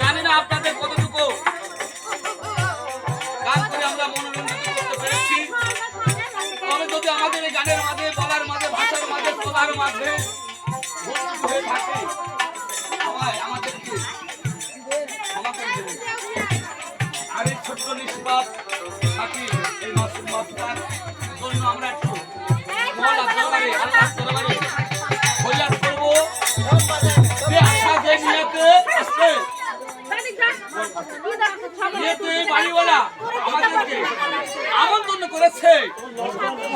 জানি না আপনাদের কতটুকু করে আমরা মনোরঞ্জিত করতে পেরেছি। মাঝে মাঝে, ভাষার মাঝে থাকে ছোট্ট নিষ্পাপ সাথী এই মাসুম মাস্টার জন্য আমরা একটু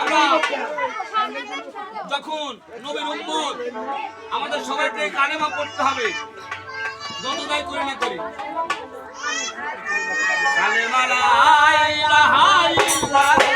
আমরা যখন নবীর উম্মত, আমাদের সবাইকে কালেমা করতে হবে। যত তাই করে না করি। কালেমা লা ইলাহা ইল্লাল্লাহ।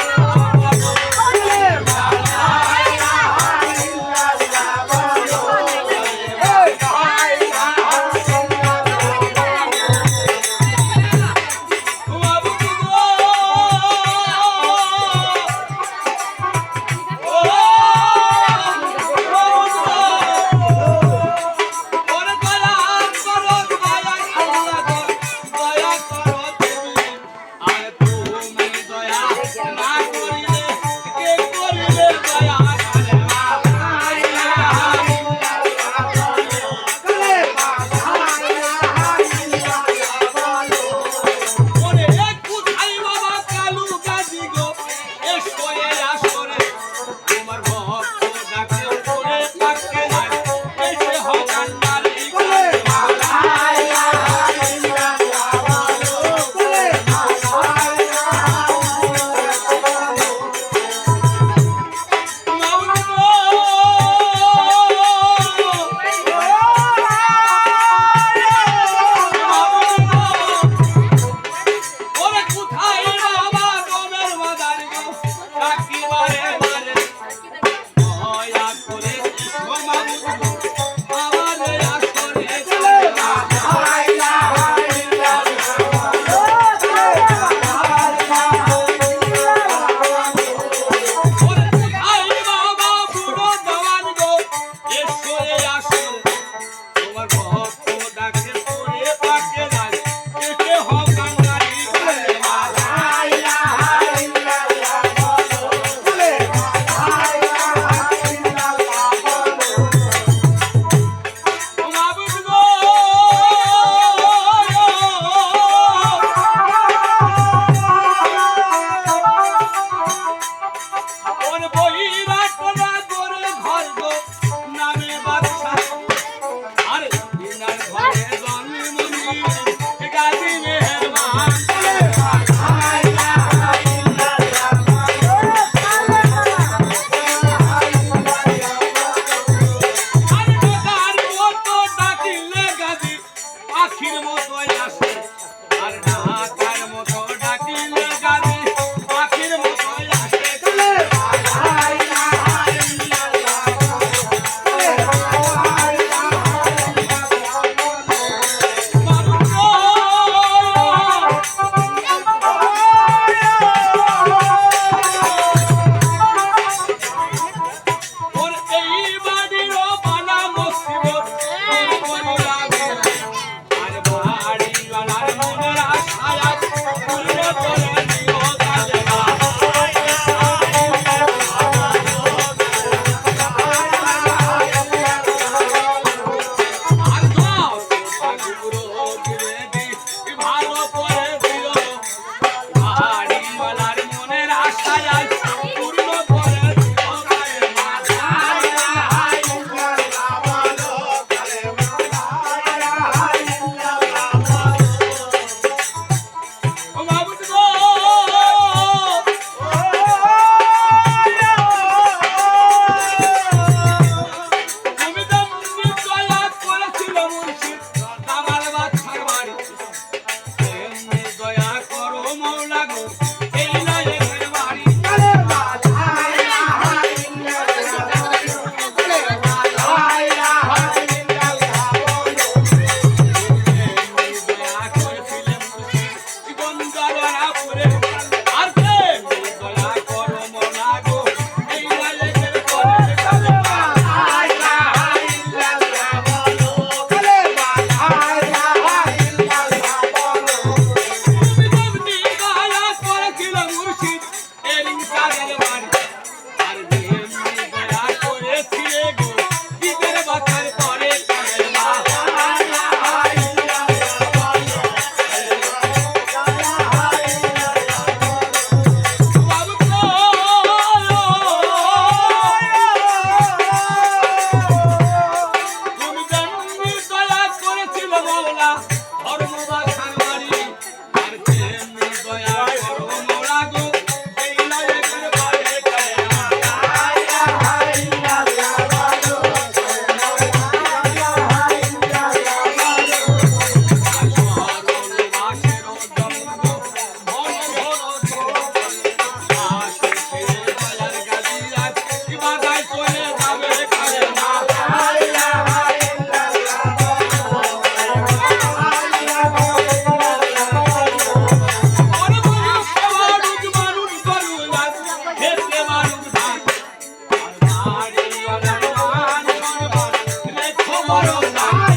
রেখো মরণ